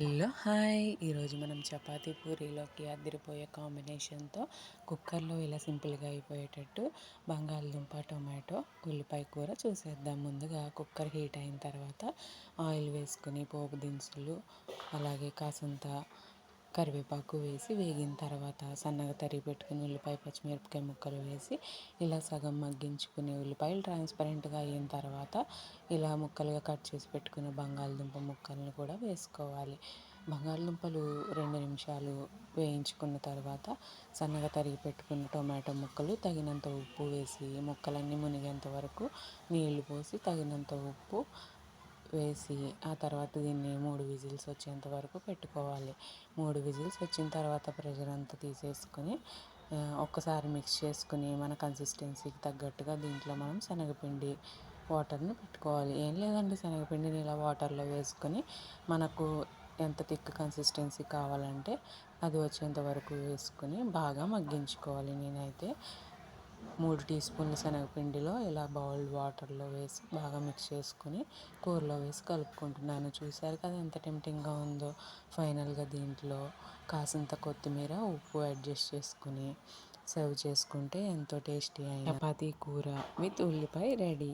Hello hi. ఈరోజు మనం చపాతీ పూరీలోకి అదిరిపోయే కాంబినేషన్తో కుక్కర్లో ఇలా సింపుల్గా అయిపోయేటట్టు బంగాళదుంప టొమాటో ఉల్లిపాయ కూర చూసేద్దాం. ముందుగా కుక్కర్ హీట్ అయిన తర్వాత ఆయిల్ వేసుకుని పోపు దినుసులు అలాగే కాసంత కరివేపాకు వేసి వేగిన తర్వాత సన్నగా తరిగి పెట్టుకుని ఉల్లిపాయ పచ్చిమిరపకాయ ముక్కలు వేసి ఇలా సగం మగ్గించుకుని ఉల్లిపాయలు ట్రాన్స్పరెంట్గా అయిన తర్వాత ఇలా ముక్కలుగా కట్ చేసి పెట్టుకున్న బంగాళదుంప ముక్కలను కూడా వేసుకోవాలి. బంగాళదుంపలు రెండు నిమిషాలు వేయించుకున్న తర్వాత సన్నగా తరిగి పెట్టుకున్న టొమాటో ముక్కలు తగినంత ఉప్పు వేసి ముక్కలన్నీ మునిగేంత వరకు నీళ్ళు పోసి తగినంత ఉప్పు వేసి ఆ తర్వాత దీన్ని మూడు విజిల్స్ వచ్చేంత వరకు పెట్టుకోవాలి. మూడు విజిల్స్ వచ్చిన తర్వాత ప్రెషర్ అంతా తీసేసుకొని ఒక్కసారి మిక్స్ చేసుకుని మన కన్సిస్టెన్సీకి తగ్గట్టుగా దీంట్లో మనం శనగపిండి వాటర్ని పెట్టుకోవాలి. ఏం లేదండి శనగపిండిని ఇలా వాటర్లో వేసుకొని మనకు ఎంత థిక్ కన్సిస్టెన్సీ కావాలంటే అది వచ్చేంత వరకు వేసుకొని బాగా మగ్గించుకోవాలి నేనైతే. మూడు టీ స్పూన్ల శనగపిండిలో ఇలా బౌల్డ్ వాటర్లో వేసి బాగా మిక్స్ చేసుకొని కూరలో వేసి కలుపుకుంటున్నాను. చూశారు కదా ఎంత టెంప్టింగ్గా ఉందో? ఫైనల్గా దీంట్లో కాసింత కొత్తిమీర ఉప్పు అడ్జస్ట్ చేసుకుని సర్వ్ చేసుకుంటే ఎంతో టేస్టీ అయిన చపాతీ కూర విత్ ఉల్లిపాయ రెడీ.